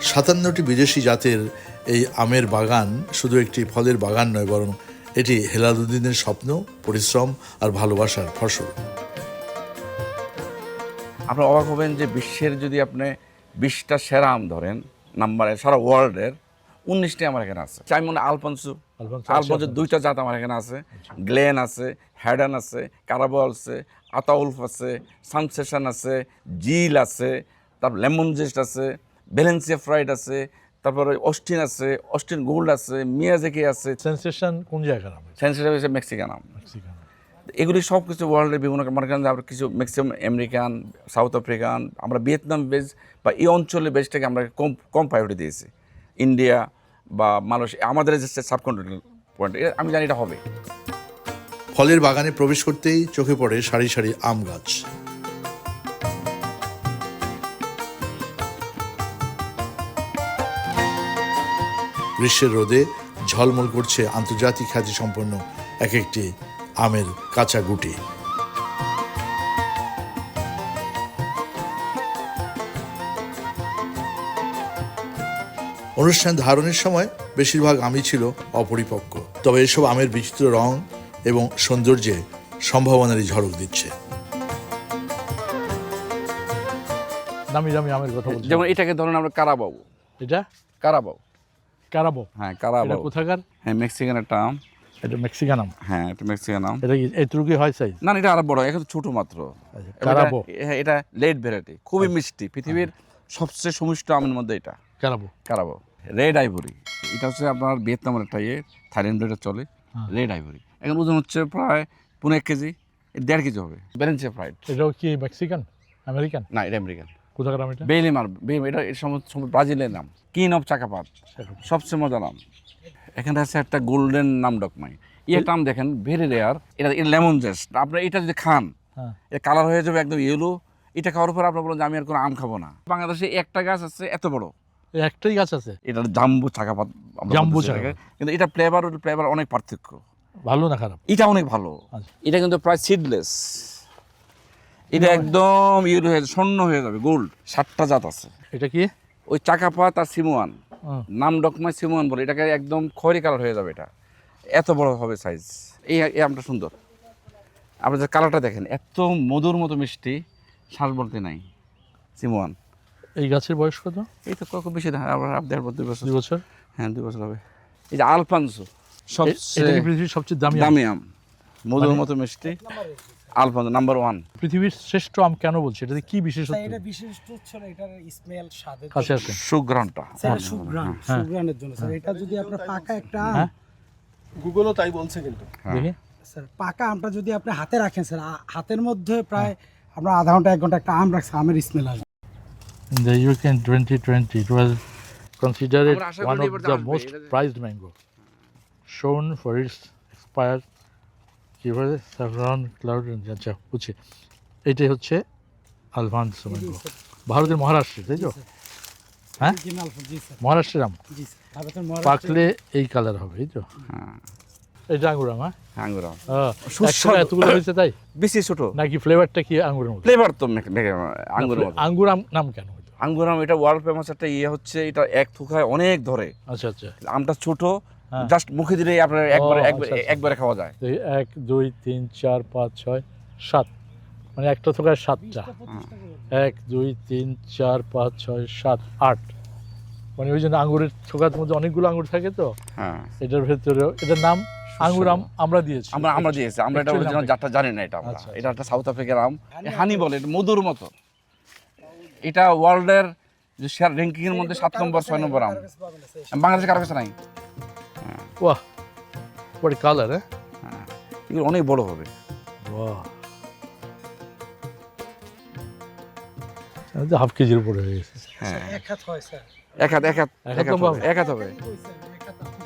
সাতান্নটি বিদেশি জাতের এই আমের বাগান শুধু একটি ফলের বাগান নয় বরং এটি হেলালুদ্দিনের স্বপ্ন পরিশ্রম আর ভালোবাসার ফসল। আপনার অবাক হবেন যে বিশ্বের যদি আপনি বিশটা সেরা আম ধরেন নাম্বারে সারা ওয়ার্ল্ডের উনিশটি আমার এখানে আছে। Simon আলপন্সু Alfonso. আলপন্সুর দুইটা জাত আমার এখানে আছে। গ্লেন আছে হ্যাডান আছে কারাবো আছে আতাউলফ আছে সানসেশন আছে জিল আছে তারপর লেমন জেস্ট আছে ভ্যালেন্সিয়া ফ্রাইড আছে তারপরে অস্টিন আছে অস্টিন গোল্ড আছে মিয়াজেকি আছে। সেন্সেশন কোন জায়গার আম সেন্সিটিভ হচ্ছে মেক্সিকান আম। মেক্সিকান এগুলি সব কিছু ওয়ার্ল্ডের বিভিন্ন মনে করেন আমরা কিছু ম্যাক্সিমাম আমেরিকান সাউথ আফ্রিকান আমরা ভিয়েতনাম বেজ বা এই অঞ্চলের বেজটাকে আমরা কম কম প্রায়োরিটি দিয়েছি। ইন্ডিয়া বা মালয়েশিয়া আমাদের যে সাবকন্টিনেন্টাল পয়েন্ট আমি জানি এটা হবে। ফলের বাগানে প্রবেশ করতেই চোখে পড়ে সারি সারি আম গাছ। গ্রীষ্মের রোদে ঝলমল করছে আন্তর্জাতিক খ্যাতি সম্পন্ন এক একটি আমের কাঁচা গুটি। অনুষ্ঠান ধারণের সময় বেশিরভাগ আমই ছিল অপরিপক্ক। তবে এসব আমের বিচিত্র রং এবং সৌন্দর্যে সম্ভাবনারই ঝলক দিচ্ছে। দামি দামি আমের কথা বলছি যেমন এটাকে ধরুন আমরা কারাবাবু। এটা? কারাবাউ কারাবো। হ্যাঁ এটা কোথাকার? হ্যাঁ মেক্সিকান একটা আম এটা মেক্সিকান আম। হ্যাঁ এটা মেক্সিকান আম। এটা কি এইটুকু কি হয় সাইজ? না এটা আরও বড় এখন ছোট মাত্র। আচ্ছা, কারাবো এটা- হ্যাঁ, এটা লেট ভ্যারাইটি খুবই মিষ্টি। পৃথিবীর সবচেয়ে সুমিষ্ট আমের মধ্যে এটা। কারাবো। কারাবো। Red ivory. এটা হচ্ছে আপনার ভিয়েতনামের একটা ইয়ে থাইল্যান্ডে এটা চলে। Red ivory. এখন ওজন হচ্ছে প্রায় পনেরো এক কেজি দেড় কেজি হবে। Valencia Pride. এটাও কি মেক্সিকান? আমেরিকান? না এটা আমেরিকান। কোথাকার আম এটা? বেলিমার এটা এটা ব্রাজিলের নাম। কিন অফ চাকাপাত। সবচেয়ে মজার নাম। এখানে আছে একটা গোল্ডেন নাম ডকমাই। একটা আম দেখেন ভেরি রেয়ার। এটা লেমন জেস্ট। আপনার এটা যদি খান হ্যাঁ। এটা কালার হয়ে যাবে একদম ইয়েলো। এটা খাওয়ার পর আপনার বলুন যে আমি আর কোনো আম খাব না। বাংলাদেশে একটা গাছ আছে এত বড়। একটাই গাছ আছে? এটা জাম্বু চাকাপাত জাম্বু কিন্তু এটা ফ্লেভার ফ্লেভার অনেক পার্থক্য। ভালো না খারাপ? এটা অনেক ভালো। আচ্ছা। এটা কিন্তু প্রায় সিডলেস এটা একদম ইউরো হয়ে স্বর্ণ হয়ে যাবে গোল্ড সাতটা জাত আছে। এটা কি? ওই চাকাপাত আর সিমোয়ান। নাম ডকমাই সিমোয়ান বলে এটাকে একদম খয়রি কালার হয়ে যাবে এটা। এত বড় হবে সাইজ এই এই আমটা সুন্দর। আপনি যে কালারটা দেখেন এত মধুর মতো মিষ্টি শ্বাস বলতে নাই। সিমোয়ান। এই গাছের বয়স কত? এই তো কখন বেশি না আবার দেড় দুই বছর। দুই বছর? হ্যাঁ দুই বছর হবে। এই যে আলফানসো সবচেয়ে পৃথিবীর সবচেয়ে দামি? দামি আম। মধুর মতো মিষ্টি। আলফানসো নাম্বার ওয়ান পৃথিবীর শ্রেষ্ঠ আম কেন বলছে? এটাতে কি বিশেষত্ব? স্যার, এটা বিশিষ্ট ছিল এটার স্মেল স্বাদের কাছে জন্য। সুগ্রানটা স্যার এটা সুঘ্রাণ সুঘ্রাণের জন্য। স্যার এটা যদি আপনার পাকা একটা হ্যাঁ। গুগলও তাই বলছে কিন্তু। দেখি। স্যার পাকা আমটা যদি আপনি হাতে রাখেন স্যার হাতের মধ্যে প্রায় আমরা আধা ঘণ্টা এক ঘণ্টা একটা আম রাখছি আমের স্মেল আসবে। In the UK in 2020, it was considered আমরা আশা one করি of এবার the আসবে, most এটা যে- prized mango, shown for its expired কি বলে saffron আচ্ছা বুঝছি। এটাই হচ্ছে আলভান্স ম্যাঙ্গো ভারতের মহারাষ্ট্রে তাই তো? হ্যাঁ? মহারাষ্ট্রের আম? জি স্যার ভারতের মহারাষ্ট্রে- পাকলে এই কালার হবে এই তো? হ্যাঁ। এটা আঙ্গুর আম হ্যাঁ? আঙ্গুর আম। আহ, সুস্বাদু। এতগুলো হয়েছে তাই? বেশি ছোট। নাকি ফ্লেভারটা কি আঙ্গুরের মতো? ফ্লেভার তো আঙ্গুর আম নাম কেন আঙ্গুর আম এটা ওয়ার্ল্ড ফেমাস একটা ইয়ে হচ্ছে এটা এক থুকায় অনেক ধরে। আচ্ছা আচ্ছা। আমটা ছোট হ্যাঁ। জাস্ট মুখে দিলে আপনার একবারে আচ্ছা, আচ্ছা। একবারে খাওয়া যায়। এক দুই তিন চার পাঁচ ছয় সাত। মানে একটা থোকায় সাতটা। এক দুই তিন চার পাঁচ ছয় সাত আট। মানে ওই জন্য আঙ্গুরের থোকার মধ্যে অনেকগুলো আঙ্গুর থাকে তো? হ্যাঁ। এটার ভেতরে এটার নাম আঙ্গুর আম আমরা দিয়েছি। আমরা আমরা দিয়েছি। আমরা এটা অরিজিনাল জাতটা জানি না এটা আমরা। আচ্ছা, এটা একটা সাউথ আফ্রিকার আম। হানি বলে। এটা মধুর মতো। এটা ওয়ার্ল্ডের যে শেয়ার র্যাঙ্কিং এর মধ্যে সাত নম্বর ছয় নম্বর আম। বাংলাদেশে কারও কাছে নাই? বাহ হোয়াট কালার হ্যাঁ হ্যাঁ এগুলো অনেক বড় হবে। বাহ। হাফ কেজির উপরে হয়ে গেছে। হ্যাঁ। এক হাত হয় স্যার। এক হাত এক হাত এক হাত হবে,